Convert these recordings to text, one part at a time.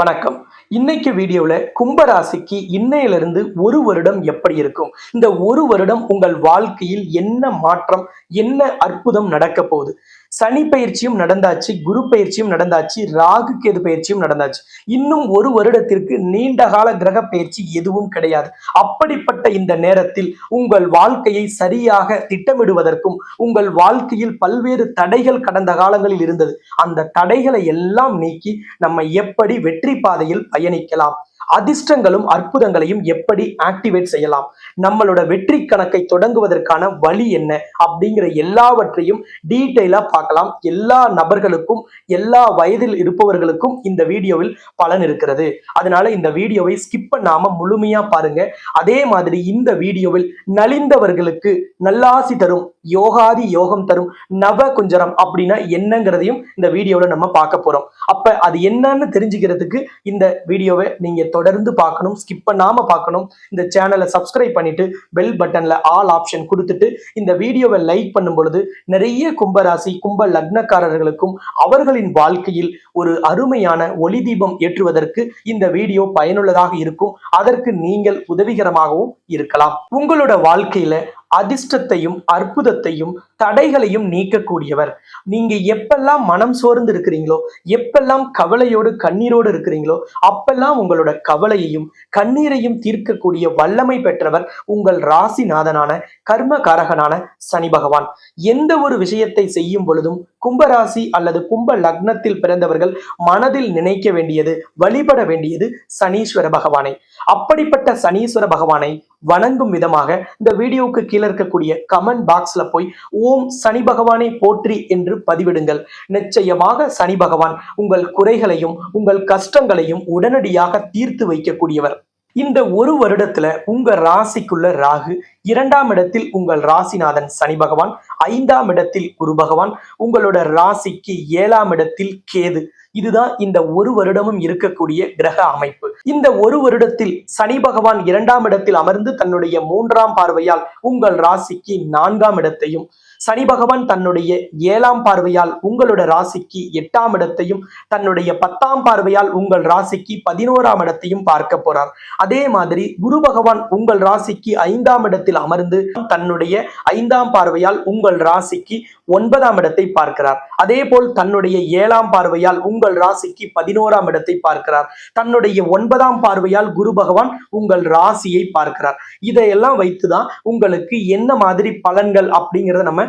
வணக்கம். இன்னைக்கு வீடியோவில் கும்பராசிக்கு இன்னையிலிருந்து ஒரு வருடம் எப்படி இருக்கும்? இந்த ஒரு வருடம் உங்கள் வாழ்க்கையில் என்ன மாற்றம் என்ன அற்புதம் நடக்க போகுது? சனி பயிற்சியும் நடந்தாச்சு குரு பயிற்சியும் நடந்தாச்சு ராகு கேது பயிற்சியும் நடந்தாச்சு. இன்னும் ஒரு வருடத்திற்கு நீண்ட கால கிரக பயிற்சி எதுவும் கிடையாது. அப்படிப்பட்ட இந்த நேரத்தில் உங்கள் வாழ்க்கையை சரியாக திட்டமிடுவதற்கும் உங்கள் வாழ்க்கையில் பல்வேறு தடைகள் கடந்த காலங்களில் இருந்தது. அந்த தடைகளை எல்லாம் நீக்கி நம்ம எப்படி வெற்றி பாதையில் பயணிக்கலாம்? அதிர்ஷ்டங்களும் அற்புதங்களையும் எப்படி ஆக்டிவேட் செய்யலாம்? நம்மளோட வெற்றி கணக்கை தொடங்குவதற்கான வழி என்ன? அப்படிங்கிற எல்லாவற்றையும் டீட்டெயிலாக பார்க்கலாம். எல்லா நபர்களுக்கும் எல்லா வயதில் இருப்பவர்களுக்கும் இந்த வீடியோவில் பலன் இருக்கிறது. அதனால இந்த வீடியோவை ஸ்கிப் பண்ணாம முழுமையா பாருங்க. அதே மாதிரி இந்த வீடியோவில் நலிந்தவர்களுக்கு நல்லாசி தரும் யோகாதி யோகம் தரும் நவ குஞ்சரம் அப்படின்னா என்னங்கிறதையும் இந்த வீடியோவில் நம்ம பார்க்க போறோம். அப்ப அது என்னன்னு தெரிஞ்சுக்கிறதுக்கு இந்த வீடியோவை நீங்க தொடர்ந்து பார்க்கணும் ஸ்கிப் பண்ணாம பார்க்கணும். இந்த சேனலை சப்ஸ்கிரைப் பண்ணிட்டு பெல் பட்டன்ல ஆல் ஆப்ஷன் கொடுத்துட்டு இந்த வீடியோவை லைக் பண்ணும் பொழுது நிறைய கும்பராசி கும்ப லக்னக்காரர்களுக்கும் அவர்களின் வாழ்க்கையில் ஒரு அருமையான ஒளி தீபம் ஏற்றுவதற்கு இந்த வீடியோ பயனுள்ளதாக இருக்கும். அதற்கு நீங்கள் உதவிகரமாகவும் இருக்கலாம். உங்களோட வாழ்க்கையில அதிர்ஷ்டத்தையும் அற்புதத்தையும் தடைகளையும் நீக்கக்கூடியவர். நீங்க எப்பெல்லாம் மனம் சோர்ந்து இருக்கிறீங்களோ எப்பெல்லாம் கவலையோடு கண்ணீரோடு இருக்கிறீங்களோ அப்பெல்லாம் உங்களோட கவலையையும் கண்ணீரையும் தீர்க்கக்கூடிய வல்லமை பெற்றவர் உங்கள் ராசிநாதனான கர்மகாரகனான சனி பகவான். எந்த ஒரு விஷயத்தை செய்யும் பொழுதும் கும்பராசி அல்லது கும்ப லக்னத்தில் பிறந்தவர்கள் மனதில் நினைக்க வேண்டியது வழிபட வேண்டியது சனீஸ்வர பகவானை. அப்படிப்பட்ட சனீஸ்வர பகவானை வணங்கும் விதமாக இந்த வீடியோவுக்கு கீழே இருக்கக்கூடிய கமெண்ட் பாக்ஸ்ல போய் ஓம் சனி பகவானை போற்றி என்று பதிவிடுங்கள். நிச்சயமாக சனி பகவான் உங்கள் குறைகளையும் உங்கள் கஷ்டங்களையும் உடனடியாக தீர்த்து வைக்கக்கூடியவர். இந்த ஒரு வருடத்துல உங்க ராசிக்குள்ள ராகு இரண்டாம் இடத்தில் உங்கள் ராசிநாதன் சனி பகவான் ஐந்தாம் இடத்தில் குரு பகவான் உங்களோட ராசிக்கு ஏழாம் இடத்தில் கேது. இதுதான் இந்த ஒரு வருடமும் இருக்கக்கூடிய கிரக அமைப்பு. இந்த ஒரு வருடத்தில் சனி பகவான் இரண்டாம் இடத்தில் அமர்ந்து தன்னுடைய மூன்றாம் பார்வையால் உங்கள் ராசிக்கு நான்காம் இடத்தையும் சனி பகவான் தன்னுடைய ஏழாம் பார்வையால் உங்களோட ராசிக்கு எட்டாம் இடத்தையும் தன்னுடைய பத்தாம் பார்வையால் உங்கள் ராசிக்கு பதினோராம் இடத்தையும் பார்க்க போறார். அதே மாதிரி குரு பகவான் உங்கள் ராசிக்கு ஐந்தாம் இடத்தில் அமர்ந்து தன்னுடைய ஐந்தாம் பார்வையால் உங்கள் ராசிக்கு ஒன்பதாம் இடத்தை பார்க்கிறார். அதே போல் தன்னுடைய ஏழாம் பார்வையால் உங்கள் ராசிக்கு பதினோராம் இடத்தை பார்க்கிறார். தன்னுடைய ஒன்பதாம் பார்வையால் குரு பகவான் உங்கள் ராசியை பார்க்கிறார். இதையெல்லாம் வைத்துதான் உங்களுக்கு என்ன மாதிரி பலன்கள் அப்படிங்கிறத நம்ம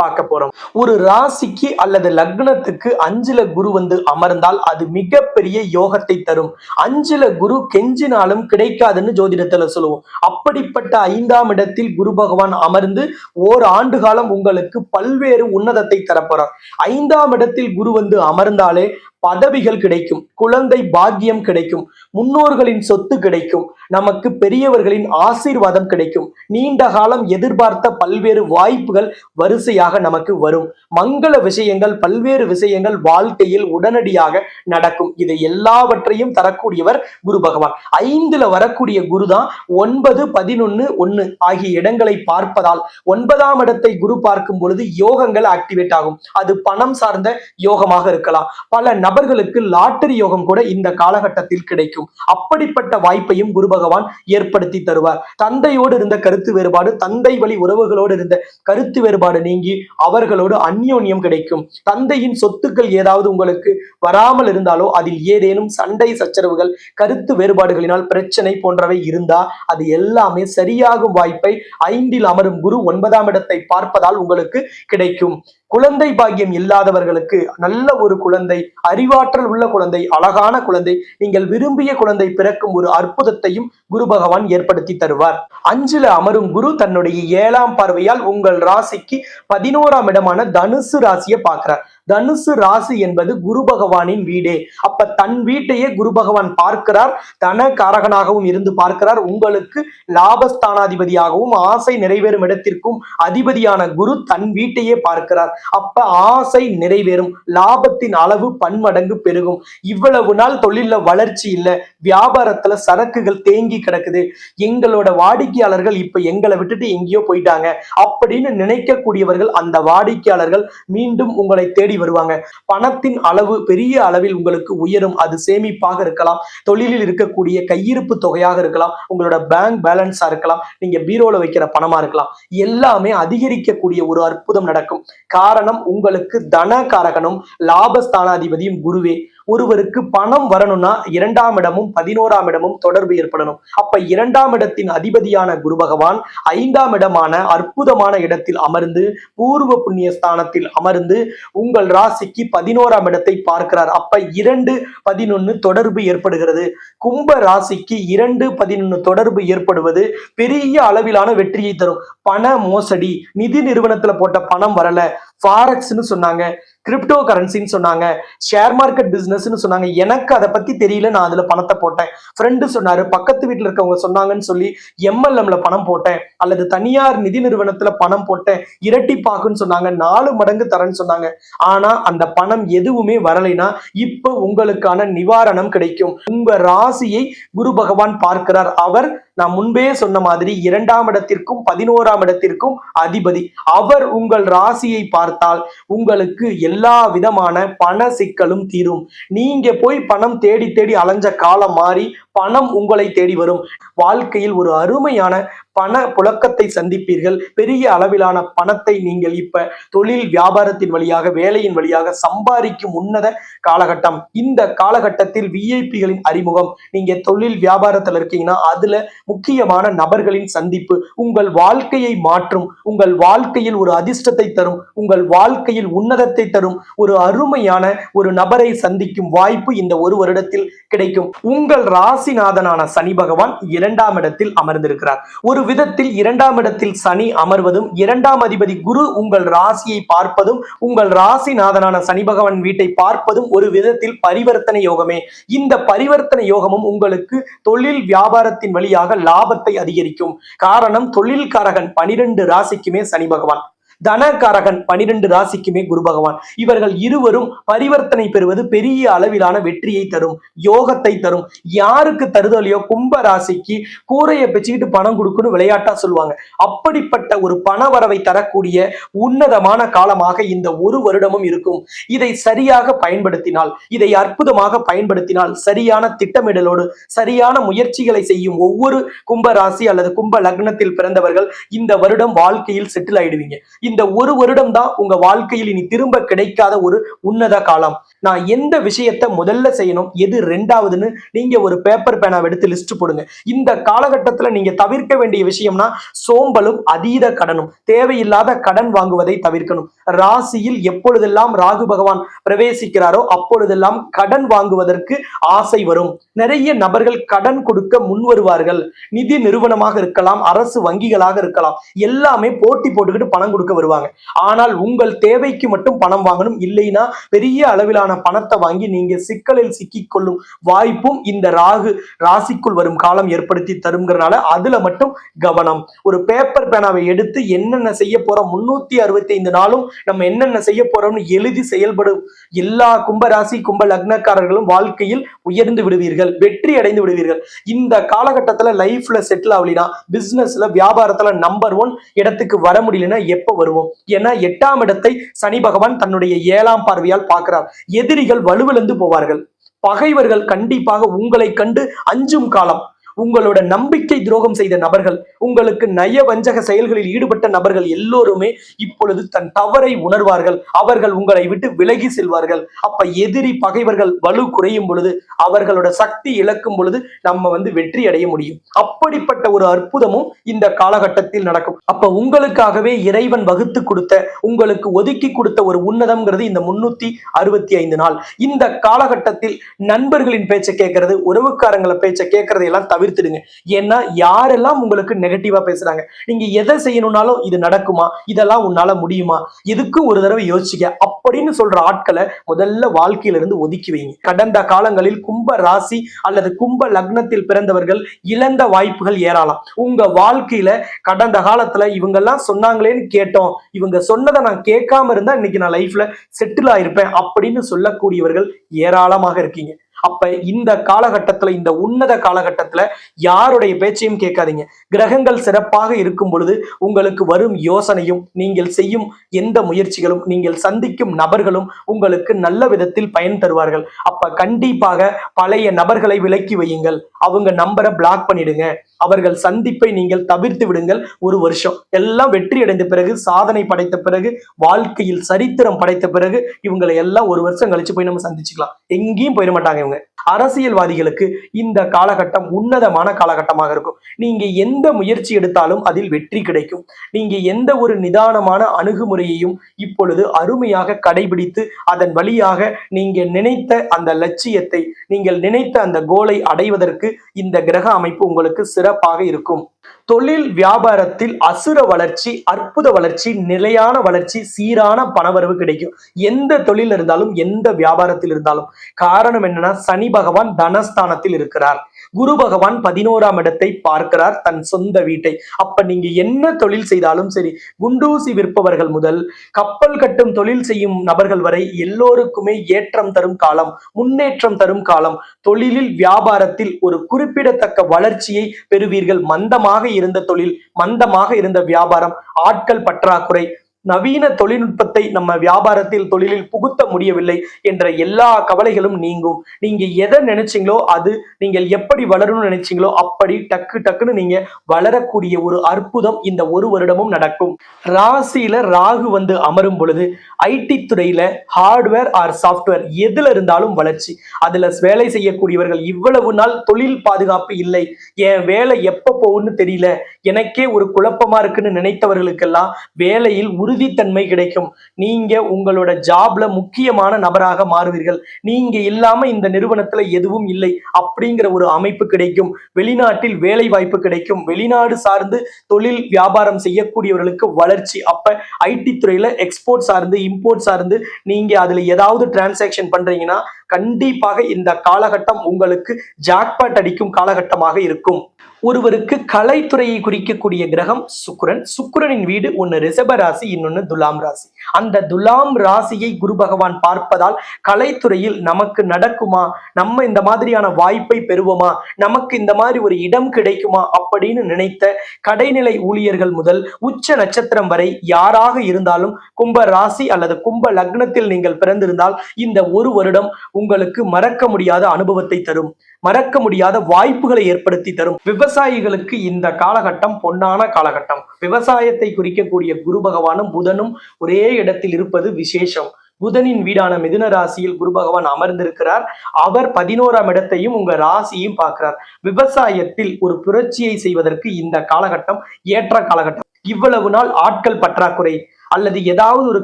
பார்க்க போறோம். ஒரு ராசிக்கு அல்லது லக்னத்துக்கு அஞ்சுல குரு வந்து அமர்ந்தால் அது மிகப்பெரிய யோகத்தை தரும். அஞ்சுல குரு கெஞ்சினாலும் கிடைக்காதுன்னு ஜோதிடத்துல சொல்லுவோம். அப்படிப்பட்ட ஐந்தாம் இடத்தில் குரு பகவான் அமர்ந்து ஓர் ஆண்டு காலம் உங்களுக்கு பல்வேறு உன்னதத்தை தரப்போறார். ஐந்தாம் இடத்தில் குரு வந்து அமர்ந்தாலே பதவிகள் கிடைக்கும் குழந்தை பாக்கியம் கிடைக்கும் முன்னோர்களின் சொத்து கிடைக்கும் நமக்கு பெரியவர்களின் ஆசீர்வாதம் கிடைக்கும். நீண்ட காலம் எதிர்பார்த்த பல்வேறு வாய்ப்புகள் வரிசையாக உடனடியாக நமக்கு வரும். மங்கள விஷயங்கள் பல்வேறு விஷயங்கள் வாழ்க்கையில் உடனடியாக நடக்கும். இது எல்லாவற்றையும் தரக்கூடியவர் குரு பகவான். ஐந்துல வரக்கூடிய குரு தான் ஒன்பது பதினொன்னு ஒன்னு ஆகிய இடங்களை பார்ப்பதால் ஒன்பதாம் இடத்தை குரு பார்க்கும் பொழுது யோகங்கள் ஆக்டிவேட் ஆகும். அது பணம் சார்ந்த யோகமாக இருக்கலாம். பல நபர்களுக்கு லாட்டரி யோகம் கூட இந்த காலகட்டத்தில் கிடைக்கும். அப்படிப்பட்ட வாய்ப்பையும் குரு பகவான் ஏற்படுத்தி தருவார். தந்தையோடு இருந்த கருத்து வேறுபாடு தந்தை வழி உறவுகளோடு இருந்த கருத்து வேறுபாடு நீங்கி அவர்களோடு அந்யோன்யம் கிடைக்கும். தந்தையின் சொத்துக்கள் ஏதாவது உங்களுக்கு வராமல் இருந்தாலோ அதில் ஏதேனும் சண்டை சச்சரவுகள் கருத்து வேறுபாடுகளினால் பிரச்சனை போன்றவை இருந்தா அது எல்லாமே சரியாகும் வாய்ப்பை ஐந்தில் அமரும் குரு ஒன்பதாம் இடத்தை பார்ப்பதால் உங்களுக்கு கிடைக்கும். குழந்தை பாக்கியம் இல்லாதவர்களுக்கு நல்ல ஒரு குழந்தை அறிவாற்றல் உள்ள குழந்தை அழகான குழந்தை நீங்கள் விரும்பிய குழந்தை பிறக்கும் ஒரு அற்புதத்தையும் குரு பகவான் ஏற்படுத்தி தருவார். அஞ்சுல அமரும் குரு தன்னுடைய ஏழாம் பார்வையால் உங்கள் ராசிக்கு பதினோராம் இடமான தனுசு ராசியை பார்க்கிறார். தனுசு ராசி என்பது குரு பகவானின் வீடே. அப்ப தன் வீட்டையே குரு பகவான் பார்க்கிறார். தன காரகனாகவும் இருந்து பார்க்கிறார். உங்களுக்கு லாபஸ்தானாதிபதியாகவும் ஆசை நிறைவேறும் இடத்திற்கும் அதிபதியான குரு தன் வீட்டையே பார்க்கிறார். அப்ப ஆசை நிறைவேறும். லாபத்தின் அளவு பன்மடங்கு பெருகும். இவ்வளவு நாள் தொழில வளர்ச்சி இல்ல. வியாபாரத்துல சரக்குகள் தேங்கி கிடக்குது. எங்களோட வாடிக்கையாளர்கள் இப்ப எங்களை விட்டுட்டு எங்கேயோ போயிட்டாங்க. அப்படின்னு நினைக்கக்கூடியவர்கள் அந்த வாடிக்கையாளர்கள் மீண்டும் உங்களை தேடி வருவாங்க. பணத்தின் அளவு பெரிய அளவில் உங்களுக்கு உயரும். அது சேமிப்பாக இருக்கலாம். தொழிலில் இருக்கக்கூடிய கையிருப்பு தொகையாக இருக்கலாம். உங்களோட பேங்க் பேலன்ஸா இருக்கலாம். நீங்க பீரோல வைக்கிற பணமா இருக்கலாம். எல்லாமே அதிகரிக்கக்கூடிய ஒரு அற்புதம் நடக்கும். காரணம் உங்களுக்கு தனகாரகனும் லாபஸ்தானாதிபதியும் குருவே. ஒருவருக்கு பணம் வரணும்னா இரண்டாம் இடமும் பதினோராம் இடமும் தொடர்பு ஏற்படணும். அப்ப இரண்டாம் இடத்தின் அதிபதியான குரு பகவான் ஐந்தாம் இடமான அற்புதமான இடத்தில் அமர்ந்து பூர்வ புண்ணிய ஸ்தானத்தில் அமர்ந்து உங்கள் ராசிக்கு பதினோராம் இடத்தை பார்க்கிறார். அப்ப இரண்டு பதினொன்னு தொடர்பு ஏற்படுகிறது. கும்ப ராசிக்கு இரண்டு பதினொன்னு தொடர்பு ஏற்படுவது பெரிய அளவிலான வெற்றியை தரும். பண மோசடி நிதி நிறுவனத்துல போட்ட பணம் வரல. ஃபாரெக்ஸ்னு சொன்னாங்க கிரிப்டோ கரன்சின்னு சொன்னாங்க ஷேர் மார்க்கெட் பிசினஸ்னு சொன்னாங்க. எனக்கு அதை பத்தி தெரியல நான் அதுல பணத்தை போட்டேன். ஃப்ரெண்டு சொன்னாரு பக்கத்து வீட்டில் இருக்கவங்க சொன்னாங்கன்னு சொல்லி எம்எல்எம்ல பணம் போட்டேன். அல்லது தனியார் நிதி நிறுவனத்துல பணம் போட்டேன். இரட்டிப்பாக்குன்னு சொன்னாங்க நாலு மடங்கு தரேன்னு சொன்னாங்க. ஆனா அந்த பணம் எதுவுமே வரலைன்னா இப்போ உங்களுக்கான நிவாரணம் கிடைக்கும். உங்க ராசியை குரு பகவான் பார்க்கிறார். அவர் நான் முன்பே சொன்ன மாதிரி இரண்டாம் இடத்திற்கும் பதினோராம் இடத்திற்கும் அதிபதி. அவர் உங்கள் ராசியை பார்த்தால் உங்களுக்கு எல்லா விதமான பண சிக்கலும் தீரும். நீங்க போய் பணம் தேடி தேடி அலைஞ்ச காலம் மாறி பணம் உங்களை தேடி வரும். வாழ்க்கையில் ஒரு அருமையான பண புழக்கத்தை சந்திப்பீர்கள். பெரிய அளவிலான பணத்தை நீங்கள் இப்ப தொழில் வியாபாரத்தின் வழியாக வேலையின் வழியாக சம்பாதிக்கும் உன்னத காலகட்டம். இந்த காலகட்டத்தில் விஐபிகளின் அறிமுகம். நீங்க தொழில் வியாபாரத்துல இருக்கீங்கன்னா அதுல முக்கியமான நபர்களின் சந்திப்பு. உங்கள் வாழ்க்கையை மாற்றும். உங்கள் வாழ்க்கையில் ஒரு அதிர்ஷ்டத்தை தரும். உங்கள் வாழ்க்கையில் உன்னதத்தை தரும். ஒரு அருமையான ஒரு நபரை சந்திக்கும் வாய்ப்பு இந்த ஒரு வருடத்தில் கிடைக்கும். உங்கள் ராசிநாதனான சனி பகவான் இரண்டாம் இடத்தில் அமர்ந்திருக்கிறார். ஒரு விதத்தில் இரண்டாம் இடத்தில் சனி அமர்வதும் இரண்டாம் அதிபதி குரு உங்கள் ராசியை பார்ப்பதும் உங்கள் ராசிநாதனான சனி பகவான் வீட்டை பார்ப்பதும் ஒரு விதத்தில் பரிவர்த்தனை யோகமே. இந்த பரிவர்த்தனை யோகமும் உங்களுக்கு தொழில் வியாபாரத்தின் வழியாக லாபத்தை அதிகரிக்கும். காரணம் தொழில்காரகன் பனிரெண்டு ராசிக்குமே சனி பகவான். தனகாரகன் பனிரெண்டு ராசிக்குமே குரு பகவான். இவர்கள் இருவரும் பரிவர்த்தனை பெறுவது பெரிய அளவிலான வெற்றியை தரும் யோகத்தை தரும். யாருக்கு தருதலையோ கும்ப ராசிக்கு கூரையை பிச்சுக்கிட்டு பணம் கொடுக்கணும் விளையாட்டா சொல்லுவாங்க. அப்படிப்பட்ட ஒரு பண வரவை தரக்கூடிய உன்னதமான காலமாக இந்த ஒரு வருடமும் இருக்கும். இதை சரியாக பயன்படுத்தினால் இதை அற்புதமாக பயன்படுத்தினால் சரியான திட்டமிடலோடு சரியான முயற்சிகளை செய்யும் ஒவ்வொரு கும்ப ராசி அல்லது கும்ப லக்னத்தில் பிறந்தவர்கள் இந்த வருடம் வாழ்க்கையில் செட்டில் ஆயிடுவீங்க. இந்த ஒரு வருடம் தான் உங்க வாழ்க்கையில் இனி திரும்ப கிடைக்காத ஒரு உன்னத காலம். நான் எந்த விஷயத்த முதல்ல செய்யணும் எது ரெண்டாவதுன்னு நீங்க ஒரு பேப்பர் பேனாவை எடுத்து லிஸ்ட் போடுங்க. இந்த காலகட்டத்துல நீங்க தவிர்க்க வேண்டிய விஷயம்னா சோம்பலும் அதீத கடனும். தேவையில்லாத கடன் வாங்குவதை தவிர்க்கணும். ராசியில் எப்பொழுதெல்லாம் ராகு பகவான் பிரவேசிக்கிறாரோ அப்பொழுதெல்லாம் கடன் வாங்குவதற்கு ஆசை வரும். நிறைய நபர்கள் கடன் கொடுக்க முன் வருவார்கள். நிதி நிறுவனமாக இருக்கலாம் அரசு வங்கிகளாக இருக்கலாம். எல்லாமே போட்டி போட்டுக்கிட்டு பணம் கொடுக்க வருவாங்க. ஆனால் உங்கள் தேவைக்கு மட்டும் பணம் வாங்கணும். இல்லைன்னா பெரிய அளவிலான பணத்தை வாங்கி நீங்க சிக்கலில் சிக்கிக்கொள்ளும் வாய்ப்பும் இந்த ராகு ராசிக்குள் வரும் காலம் ஏற்படுத்தி தருங்கிறனால அதுல மட்டும் கவனம். ஒரு பேப்பர் பேனாவை எடுத்து என்னென்ன செய்ய போறோம் முன்னூத்தி அறுபத்தி ஐந்து நாளும் நம்ம என்னென்ன செய்ய போறோம்னு எழுதி செயல்படும் எல்லா கும்பராசி கும்ப லக்னக்காரர்களும் வாழ்க்கையில் உயர்ந்து விடுவீர்கள் வெற்றி அடைந்து விடுவீர்கள். இந்த காலகட்டத்துல லைஃப்ல செட்டில் ஆகலினா பிசினஸ்ல வியாபாரத்துல நம்பர் ஒன் இடத்துக்கு வர முடியலன்னா எப்ப வருவோம். ஏன்னா எட்டாம் இடத்தை சனி பகவான் தன்னுடைய ஏழாம் பார்வையால் பார்க்கிறார். எதிரிகள் வலுவிழந்து போவார்கள். பகைவர்கள் கண்டிப்பாக உங்களை கண்டு அஞ்சும் காலம். உங்களோட நம்பிக்கை துரோகம் செய்த நபர்கள் உங்களுக்கு நய வஞ்சக செயல்களில் ஈடுபட்ட நபர்கள் எல்லோருமே இப்பொழுது தன் தவறை உணர்வார்கள். அவர்கள் உங்களை விட்டு விலகி செல்வார்கள். அப்ப எதிரி பகைவர்கள் வலு குறையும் பொழுது அவர்களோட சக்தி இழக்கும் பொழுது நம்ம வந்து வெற்றி அடைய முடியும். அப்படிப்பட்ட ஒரு அற்புதமும் இந்த காலகட்டத்தில் நடக்கும். அப்ப உங்களுக்காகவே இறைவன் வகுத்து கொடுத்த உங்களுக்கு ஒதுக்கி கொடுத்த ஒரு உன்னதம்ங்கிறது இந்த முன்னூத்தி அறுபத்தி ஐந்து நாள். இந்த காலகட்டத்தில் நண்பர்களின் பேச்சை கேட்கறது உறவுக்காரங்கள பேச்சை கேட்கறது எல்லாம் தவிர்த்துடுங்க ஏன்னா யாரெல்லாம் உங்களுக்கு நெகட்டிவா பேசுறாங்க? நீங்க எதை செய்யணும்னாலும் இது நடக்குமா? இதெல்லாம் உன்னால முடியுமா? எதுக்கும் ஒரு தடவை யோசிச்சுக்க. அப்படின்னு சொல்ற ஆட்களை முதல்ல வாழ்க்கையில இருந்து ஒதுக்கி வைங்க. கடந்த காலங்களில் கும்ப ராசி அல்லது கும்ப லக்னத்தில் பிறந்தவர்கள் இழந்த வாய்ப்புகள் ஏராளம். உங்க வாழ்க்கையில கடந்த காலத்துல இவங்கெல்லாம் சொன்னாங்களேன்னு கேட்டோம். இவங்க சொன்னதை நான் கேட்காம இருந்தா இன்னைக்கு நான் லைஃப்ல செட்டில் ஆயிருப்பேன் அப்படின்னு சொல்லக்கூடியவர்கள் ஏராளமாக இருக்கீங்க. அப்ப இந்த காலகட்டத்துல இந்த உன்னத காலகட்டத்துல யாருடைய பேச்சையும் கேட்காதீங்க. கிரகங்கள் சிறப்பாக இருக்கும் பொழுது உங்களுக்கு வரும் யோசனையும் நீங்கள் செய்யும் எந்த முயற்சிகளும் நீங்கள் சந்திக்கும் நபர்களும் உங்களுக்கு நல்ல விதத்தில் பயன் தருவார்கள். அப்ப கண்டிப்பாக பழைய நபர்களை விலக்கி வையுங்கள். அவங்க நம்பரை பிளாக் பண்ணிடுங்க. அவர்கள் சந்திப்பை நீங்கள் தவிர்த்து விடுங்கள் ஒரு வருஷம். எல்லாம் வெற்றி அடைந்த பிறகு சாதனை படைத்த பிறகு வாழ்க்கையில் சரித்திரம் படைத்த பிறகு இவங்களை எல்லாம் ஒரு வருஷம் கழிச்சு போய் நம்ம சந்திச்சுக்கலாம். எங்கேயும் போயிட மாட்டாங்க அரசியல்வாதிகளுக்கு இந்த காலகட்டம் உன்னதமான காலகட்டமாக இருக்கும். நீங்க எந்த முயற்சி எடுத்தாலும் அதில் வெற்றி கிடைக்கும். நீங்க எந்த ஒரு நிதானமான அணுகுமுறையையும் இப்பொழுது அருமையாக கடைபிடித்து அதன் வழியாக நீங்க நினைத்த அந்த லட்சியத்தை நீங்கள் நினைத்த அந்த கோலை அடைவதற்கு இந்த கிரக அமைப்பு உங்களுக்கு சிறப்பாக இருக்கும். தொழில் வியாபாரத்தில் அசுர வளர்ச்சி அற்புத வளர்ச்சி நிலையான வளர்ச்சி சீரான பணவரவு கிடைக்கும். எந்த தொழில் இருந்தாலும் எந்த வியாபாரத்தில் இருந்தாலும். காரணம் என்னன்னா சனி பகவான் தனஸ்தானத்தில் இருக்கிறார். குரு பகவான் பதினோராம் இடத்தை பார்க்கிறார் தன் சொந்த வீட்டை. அப்ப நீங்க என்ன தொழில் செய்தாலும் சரி குண்டூசி விற்பவர்கள் முதல் கப்பல் கட்டும் தொழில் செய்யும் நபர்கள் வரை எல்லோருக்குமே ஏற்றம் தரும் காலம் முன்னேற்றம் தரும் காலம். தொழிலில் வியாபாரத்தில் ஒரு குறிப்பிடத்தக்க வளர்ச்சியை பெறுவீர்கள். மந்தமாக இருந்த தொழில் மந்தமாக இருந்த வியாபாரம் ஆட்கள் பற்றாக்குறை நவீன தொழில்நுட்பத்தை நம்ம வியாபாரத்தில் தொழிலில் புகுத்த முடியவில்லை என்ற எல்லா கவலைகளும் நீங்கும். நீங்க எதை நினைச்சீங்களோ அது நீங்கள் எப்படி வளரணும்னு நினைச்சீங்களோ அப்படி டக்கு டக்குன்னு நீங்க வளரக்கூடிய ஒரு அற்புதம் இந்த ஒரு வருடமும் நடக்கும். ராசியில ராகு வந்து அமரும் பொழுது ஐடி துறையில ஹார்ட்வேர் ஆர் சாஃப்ட்வேர் எதுல இருந்தாலும் வளர்ச்சி. அதுல வேலை செய்யக்கூடியவர்கள் இவ்வளவு நாள் தொழில் பாதுகாப்பு இல்லை. என் வேலை எப்ப போகும்னு தெரியல. எனக்கே ஒரு குழப்பமா இருக்குன்னு நினைத்தவர்களுக்கெல்லாம் வேலையில் உறுதி உறுதித்தன்மை கிடைக்கும். நீங்க உங்களோட ஜாப்ல முக்கியமான நபராக மாறுவீர்கள். நீங்க இல்லாம இந்த நிறுவனத்துல எதுவும் இல்லை அப்படிங்கிற ஒரு அமைப்பு கிடைக்கும். வெளிநாட்டில் வேலை வாய்ப்பு கிடைக்கும். வெளிநாடு சார்ந்து தொழில் வியாபாரம் செய்யக்கூடியவர்களுக்கு வளர்ச்சி. அப்ப ஐடி துறையில எக்ஸ்போர்ட் சார்ந்து இம்போர்ட் சார்ந்து நீங்க அதுல ஏதாவது டிரான்சாக்ஷன் பண்றீங்கன்னா கண்டிப்பாக இந்த காலகட்டம் உங்களுக்கு ஜாக்பாட் அடிக்கும் காலகட்டமாக இருக்கும். ஒருவருக்கு கலைத்துறையை குறிக்கக்கூடிய கிரகம் சுக்குரன். சுக்குரனின் வீடு ஒன்னு ரிஷப ராசி இன்னொன்னு துலாம் ராசி. அந்த துலாம் ராசியை குரு பகவான் பார்ப்பதால் கலைத்துறையில் நமக்கு நடக்குமா? நம்ம இந்த மாதிரியான வாய்ப்பை பெறுவோமா? நமக்கு இந்த மாதிரி ஒரு இடம் கிடைக்குமா? அப்படின்னு நினைத்த கடைநிலை ஊழியர்கள் முதல் உச்ச நட்சத்திரம் வரை யாராக இருந்தாலும் கும்ப ராசி அல்லது கும்ப லக்னத்தில் நீங்கள் பிறந்திருந்தால் இந்த ஒரு வருடம் உங்களுக்கு மறக்க முடியாத அனுபவத்தை தரும். மறக்க முடியாத வாய்ப்புகளை ஏற்படுத்தி தரும். விவசாயிகளுக்கு இந்த காலகட்டம் பொன்னான காலகட்டம். விவசாயத்தை குறிக்கக்கூடிய குரு பகவானும் புதனும் ஒரே இடத்தில் இருப்பது விசேஷம். புதனின் வீடான மிதுன ராசியில் குரு பகவான் அமர்ந்திருக்கிறார். அவர் பதினோராம் இடத்தையும் உங்க ராசியும் பார்க்கிறார். விவசாயத்தில் ஒரு புரட்சியை செய்வதற்கு இந்த காலகட்டம் ஏற்ற காலகட்டம். இவ்வளவு நாள் ஆட்கள் பற்றாக்குறை. அல்லது ஏதாவது ஒரு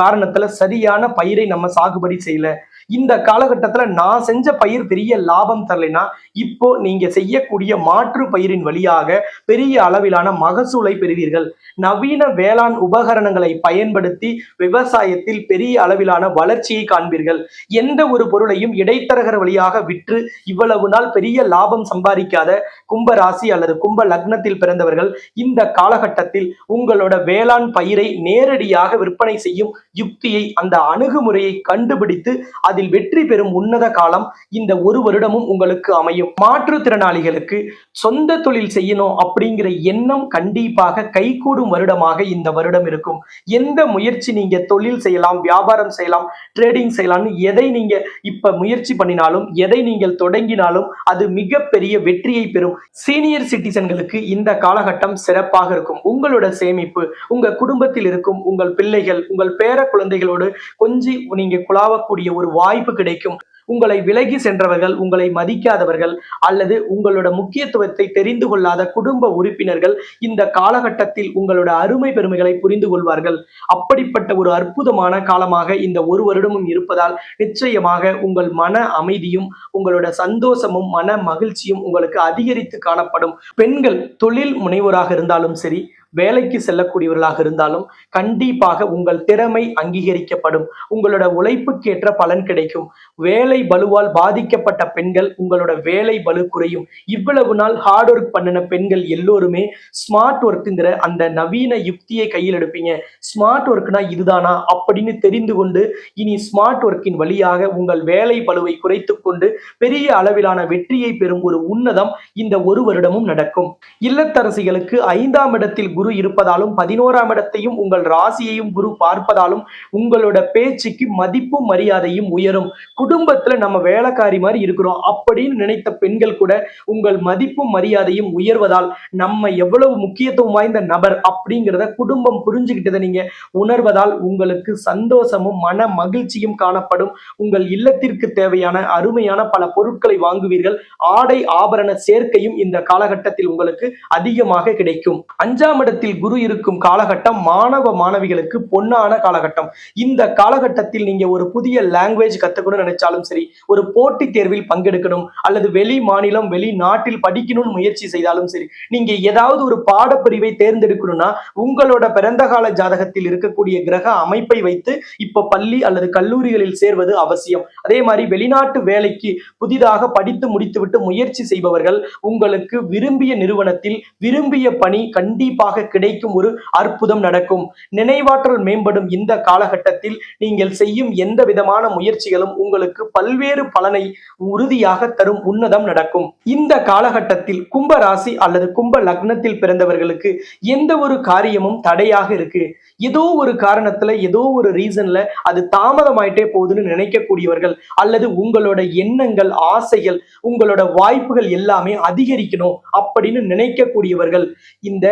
காரணத்துல சரியான பயிரை நம்ம சாகுபடி செய்யல. இந்த காலகட்டத்துல நான் செஞ்ச பயிர் பெரிய லாபம் தரலைன்னா இப்போ நீங்க செய்யக்கூடிய மாற்று பயிரின் வழியாக பெரிய அளவிலான மகசூலை பெறுவீர்கள். நவீன வேளாண் உபகரணங்களை பயன்படுத்தி விவசாயத்தில் பெரிய அளவிலான வளர்ச்சியை காண்பீர்கள். எந்த ஒரு பொருளையும் இடைத்தரகர் வழியாக விற்று இவ்வளவு நாள் பெரிய லாபம் சம்பாதிக்காத கும்ப ராசி அல்லது கும்ப லக்னத்தில் பிறந்தவர்கள் இந்த காலகட்டத்தில் உங்களோட வேளாண் பயிரை நேரடியாக விற்பனை செய்யும் யுக்தியை அந்த அணுகுமுறையை கண்டுபிடித்து அதில் வெற்றி பெறும் உன்னத காலம் இந்த ஒரு வருடமும் உங்களுக்கு அமையும். மாற்றுத்திறனாளிகளுக்கு சொந்த தொழில் செய்யணும் அப்படிங்கிற எண்ணம் கண்டிப்பாக கைகூடும் வருடமாக இந்த வருடம் இருக்கும். எந்த முயற்சி நீங்க தொழில் செய்யலாம் வியாபாரம் செய்யலாம் ட்ரேடிங் செய்யலாம்னு எதை நீங்க இப்ப முயற்சி பண்ணினாலும் எதை நீங்கள் தொடங்கினாலும் அது மிகப்பெரிய வெற்றியை பெறும். சீனியர் சிட்டிசன்களுக்கு இந்த காலகட்டம் சிறப்பாக இருக்கும். உங்களோட சேமிப்பு உங்க குடும்பத்தில் இருக்கும் உங்கள் பிள்ளைகள் உங்கள் பேர குழந்தைகளோடு கொஞ்சி நீங்க குழாவக்கூடிய ஒரு வாய்ப்பு கிடைக்கும். உங்களை விலகி சென்றவர்கள் உங்களை மதிக்காதவர்கள் அல்லது உங்களோட முக்கியத்துவத்தை தெரிந்து கொள்ளாத குடும்ப உறுப்பினர்கள் இந்த காலகட்டத்தில் உங்களோட அருமை பெருமைகளை புரிந்து கொள்வார்கள். அப்படிப்பட்ட ஒரு அற்புதமான காலமாக இந்த ஒரு வருடமும் இருப்பதால் நிச்சயமாக உங்கள் மன அமைதியும் உங்களோட சந்தோஷமும் மன மகிழ்ச்சியும் உங்களுக்கு அதிகரித்து காணப்படும். பெண்கள் தொழில் முனைவோராக இருந்தாலும் சரி வேலைக்கு செல்லக்கூடியவர்களாக இருந்தாலும் கண்டிப்பாக உங்கள் திறமை அங்கீகரிக்கப்படும். உங்களோட உழைப்புக்கேற்ற பலன் கிடைக்கும். வேலை பலுவால் பாதிக்கப்பட்ட பெண்கள் உங்களோட வேலை பலு குறையும். இவ்வளவு நாள் ஹார்ட் ஒர்க் பண்ணின பெண்கள் எல்லோருமே ஸ்மார்ட் ஒர்க்குங்கிற அந்த நவீன யுக்தியை கையில் எடுப்பீங்க. ஸ்மார்ட் ஒர்க்னா இதுதானா அப்படின்னு தெரிந்து கொண்டு இனி ஸ்மார்ட் ஒர்க்கின் வழியாக உங்கள் வேலை பலுவை குறைத்துக் கொண்டு பெரிய அளவிலான வெற்றியை பெறும் ஒரு உன்னதம் இந்த ஒரு வருடமும் நடக்கும். இல்லத்தரசிகளுக்கு ஐந்தாம் இடத்தில் குரு குரு இருப்பதாலும் பதினோராம் இடத்தையும் உங்கள் ராசியையும் குரு பார்ப்பதாலும் உங்களோட பேச்சுக்கு மதிப்பும் மரியாதையும் உயரும். குடும்பத்துல நம்ம வேலைக்காரி மாதிரி இருக்கிறோம். அப்படின்னு நினைத்த பெண்கள் கூட உங்கள் மதிப்பும் மரியாதையும் உயர்வதால் நம்ம எவ்வளவு முக்கியத்துவம் வாய்ந்த நபர் அப்படிங்கிறத குடும்பம் புரிஞ்சுக்கிட்டதை நீங்க உணர்வதால் உங்களுக்கு சந்தோஷமும் மன மகிழ்ச்சியும் காணப்படும். உங்கள் இல்லத்திற்கு தேவையான அருமையான பல பொருட்களை வாங்குவீர்கள். ஆடை ஆபரண சேர்க்கையும் இந்த காலகட்டத்தில் உங்களுக்கு அதிகமாக கிடைக்கும். அஞ்சாம் இடத்தில் குரு இருக்கும் காலகட்டம் மாணவ மாணவிகளுக்கு பொன்னான காலகட்டம். இந்த காலகட்டத்தில் நீங்க ஒரு புதிய லாங்குவேஜ் கத்துக்கணும்னு நினைச்சாலும் சரி ஒரு போட்டித் தேர்வில் பங்கெடுக்கணும் அல்லது வெளி மாநிலம் வெளி நாட்டில் படிக்கணும்னு முயற்சி செய்தாலும் சரி நீங்க ஏதாவது ஒரு பாடப்பிரிவை தேர்ந்தெடுக்கணும்னா உங்களோட பிறந்த கால ஜாதகத்தில் இருக்கக்கூடிய கிரக அமைப்பை வைத்து இப்ப பள்ளி அல்லது கல்லூரிகளில் சேர்வது அவசியம். அதே மாதிரி வெளிநாட்டு வேலைக்கு புதிதாக படித்து முடித்துவிட்டு முயற்சி செய்பவர்கள் உங்களுக்கு விரும்பிய நிறுவனத்தில் விரும்பிய பணி கண்டிப்பாக மூலமாக கிடைக்கும் ஒரு அற்புதம் நடக்கும். நினைவாற்றல் மேம்படும் இந்த காலகட்டத்தில் நீங்கள் செய்யும் எந்த விதமான முயற்சிகளும் உங்களுக்கு பல்வேறு பலனை உறுதியாக தரும் உன்னதம் நடக்கும். இந்த காலகட்டத்தில் கும்ப ராசி அல்லது கும்ப லக்னத்தில் பிறந்தவர்களுக்கு எந்த ஒரு காரியமும் தடையாக இருக்கு. ஏதோ ஒரு காரணத்துல ஏதோ ஒரு ரீசன்ல அது தாமதமாயிட்டே போகுதுன்னு நினைக்கக்கூடியவர்கள் அல்லது உங்களோட எண்ணங்கள் ஆசைகள் உங்களோட வாய்ப்புகள் எல்லாமே அதிகரிக்கணும் அப்படின்னு நினைக்கக்கூடியவர்கள் இந்த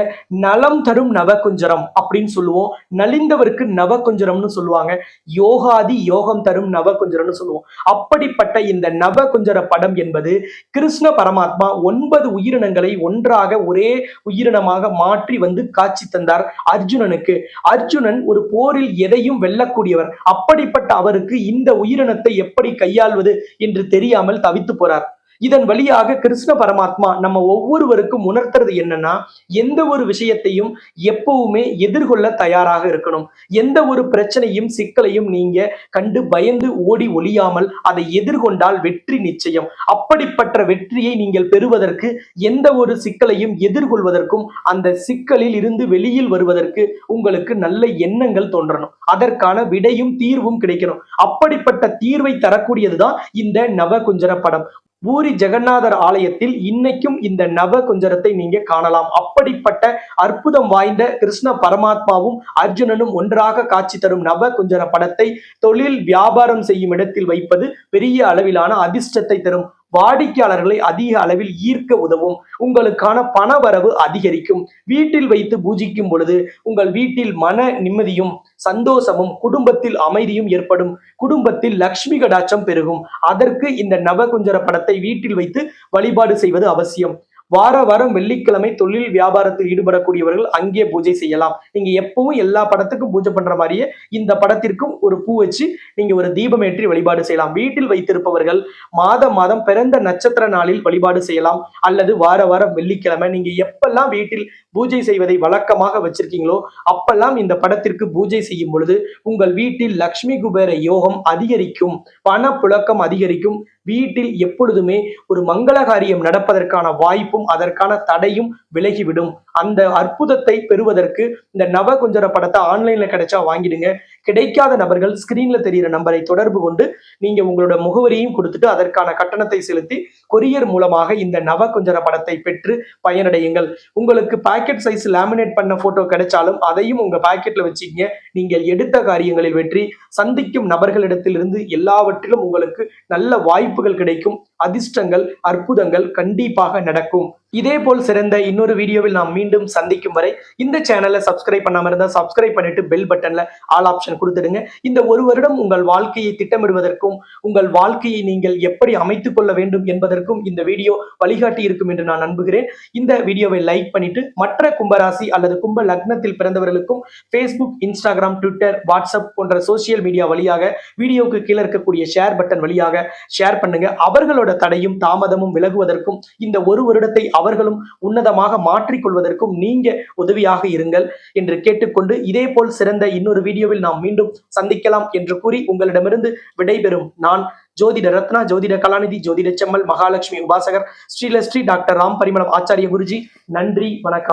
நலம் தரும் நவகுஞ்சரம் அப்படின்னு சொல்லுவோம். நலிந்தவருக்கு நவகுஞ்சரம்னு சொல்லுவாங்க. யோகாதி யோகம் தரும் நவகுஞ்சரம்னு சொல்லுவோம். அப்படிப்பட்ட இந்த நவகுஞ்சர படம் என்பது கிருஷ்ண பரமாத்மா ஒன்பது உயிரினங்களை ஒன்றாக ஒரே உயிரினமாக மாற்றி வந்து காட்சி தந்தார் அர்ஜுனனுக்கு. அர்ஜுனன் ஒரு போரில் எதையும் வெல்லக்கூடியவர். அப்படிப்பட்ட அவருக்கு இந்த உயிரினத்தை எப்படி கையாள்வது என்று தெரியாமல் தவித்து போறார். இதன் வழியாக கிருஷ்ண பரமாத்மா நம்ம ஒவ்வொருவருக்கும் உணர்த்துறது என்னன்னா எந்த ஒரு விஷயத்தையும் எப்பவுமே எதிர்கொள்ள தயாராக இருக்கணும். எந்த ஒரு பிரச்சனையும் சிக்கலையும் நீங்க கண்டு பயந்து ஓடி ஒளியாமல் அதை எதிர்கொண்டால் வெற்றி நிச்சயம். அப்படிப்பட்ட வெற்றியை நீங்கள் பெறுவதற்கு எந்த ஒரு சிக்கலையும் எதிர்கொள்வதற்கும் அந்த சிக்கலில் இருந்து வெளியில் வருவதற்கு உங்களுக்கு நல்ல எண்ணங்கள் தோன்றணும். அதற்கான விடையும் தீர்வும் கிடைக்கணும். அப்படிப்பட்ட தீர்வை தரக்கூடியதுதான் இந்த நவகுஞ்சர படம். பூரி ஜெகநாதர் ஆலயத்தில் இன்னைக்கும் இந்த நவ குஞ்சரத்தை நீங்க காணலாம். அப்படிப்பட்ட அற்புதம் வாய்ந்த கிருஷ்ண பரமாத்மாவும் அர்ஜுனனும் ஒன்றாக காட்சி தரும் நவ குஞ்சர படத்தை தொழில் வியாபாரம் செய்யும் இடத்தில் வைப்பது பெரிய அளவிலான அதிர்ஷ்டத்தை தரும். வாடிக்கையாளர்களை அதிக அளவில் ஈர்க்க உதவும். உங்களுக்கான பண வரவு அதிகரிக்கும். வீட்டில் வைத்து பூஜிக்கும் பொழுது உங்கள் வீட்டில் மன நிம்மதியும் சந்தோஷமும் குடும்பத்தில் அமைதியும் ஏற்படும். குடும்பத்தில் லக்ஷ்மி கடாட்சம் பெருகும். அதற்கு இந்த நவகுஞ்சர படத்தை வீட்டில் வைத்து வழிபாடு செய்வது அவசியம். வார வாரம் வெள்ளிக்கிழமை தொழில் வியாபாரத்தில் ஈடுபடக்கூடியவர்கள் அங்கே பூஜை செய்யலாம். நீங்க எப்பவும் எல்லா படத்துக்கும் பூஜை பண்ற மாதிரியே இந்த படத்திற்கும் ஒரு பூ வச்சு நீங்க ஒரு தீபம் ஏற்றி வழிபாடு செய்யலாம். வீட்டில் வைத்திருப்பவர்கள் மாதம் மாதம் பிறந்த நட்சத்திர நாளில் வழிபாடு செய்யலாம். அல்லது வார வாரம் வெள்ளிக்கிழமை நீங்க எப்பெல்லாம் வீட்டில் பூஜை செய்வதை வழக்கமாக வச்சிருக்கீங்களோ அப்பெல்லாம் இந்த படத்திற்கு பூஜை செய்யும் பொழுது உங்கள் வீட்டில் லக்ஷ்மி குபேர யோகம் அதிகரிக்கும் பணப்புழக்கம் அதிகரிக்கும் வீட்டில் எப்பொழுதுமே ஒரு மங்கள காரியம் நடப்பதற்கான வாய்ப்பும் அதற்கான தடையும் விலகிவிடும். அந்த அற்புதத்தை பெறுவதற்கு இந்த நவ குஞ்சர படத்தை ஆன்லைன்ல கிடைச்சா வாங்கிடுங்க. கிடைக்காத நபர்கள் ஸ்கிரீன்ல தெரிகிற நம்பரை தொடர்பு கொண்டு நீங்க உங்களோட முகவரியும் கொடுத்துட்டு அதற்கான கட்டணத்தை செலுத்தி கொரியர் மூலமாக இந்த நவ குஞ்சர படத்தை பெற்று பயனடையுங்கள். உங்களுக்கு பாக்கெட் சைஸ் லேமினேட் பண்ண போட்டோ கிடைச்சாலும் அதையும் உங்க பாக்கெட்ல வச்சுக்கீங்க நீங்கள் எடுத்த காரியங்களில் வெற்றி சந்திக்கும் நபர்களிடத்திலிருந்து எல்லாவற்றிலும் உங்களுக்கு நல்ல வாய்ப்புகள் கிடைக்கும். அதிர்ஷ்டங்கள் அற்புதங்கள் கண்டிப்பாக நடக்கும். இதே போல் சிறந்த இன்னொரு வீடியோவில் நாம் மீண்டும் சந்திக்கும் வரை இந்த சேனலை சப்ஸ்கிரைப் பண்ணாம இருந்தா சப்ஸ்கிரைப் பண்ணிட்டு பெல் பட்டன்ல ஆல் ஆப்ஷன் கொடுத்துடுங்க. இந்த ஒரு வருடம் உங்கள் வாழ்க்கையை திட்டமிடுவதற்கும் உங்கள் வாழ்க்கையை நீங்கள் எப்படி அமைத்துக் கொள்ள வேண்டும் என்பதற்கும் இந்த வீடியோ வழிகாட்டி இருக்கும் என்று நான் நம்புகிறேன். இந்த வீடியோவை லைக் பண்ணிட்டு மற்ற கும்பராசி அல்லது கும்ப லக்னத்தில் பிறந்தவர்களுக்கும் ஃபேஸ்புக் இன்ஸ்டாகிராம் ட்விட்டர் வாட்ஸ்அப் போன்ற சோசியல் மீடியா வழியாக வீடியோவுக்கு கீழே இருக்கக்கூடிய ஷேர் பட்டன் வழியாக ஷேர் பண்ணுங்க. அவர்களோட தடையும் தாமதமும் விலகுவதற்கும் இந்த ஒரு வருடத்தை அவர்களும் உன்னதமாக மாற்றிக்கொள்வதற்கும் நீங்க உதவியாக இருங்கள் என்று கேட்டுக்கொண்டு இதே போல் சிறந்த இன்னொரு வீடியோவில் நாம் மீண்டும் சந்திக்கலாம் என்று கூறி உங்களிடமிருந்து விடைபெறும் நான் ஜோதிட ரத்னா ஜோதிட கலாநிதி ஜோதிட செம்மல் மகாலட்சுமி உபாசகர் ஸ்ரீலஸ்ரீ டாக்டர் ராம் பரிமளம் ஆச்சாரிய குருஜி. நன்றி வணக்கம்.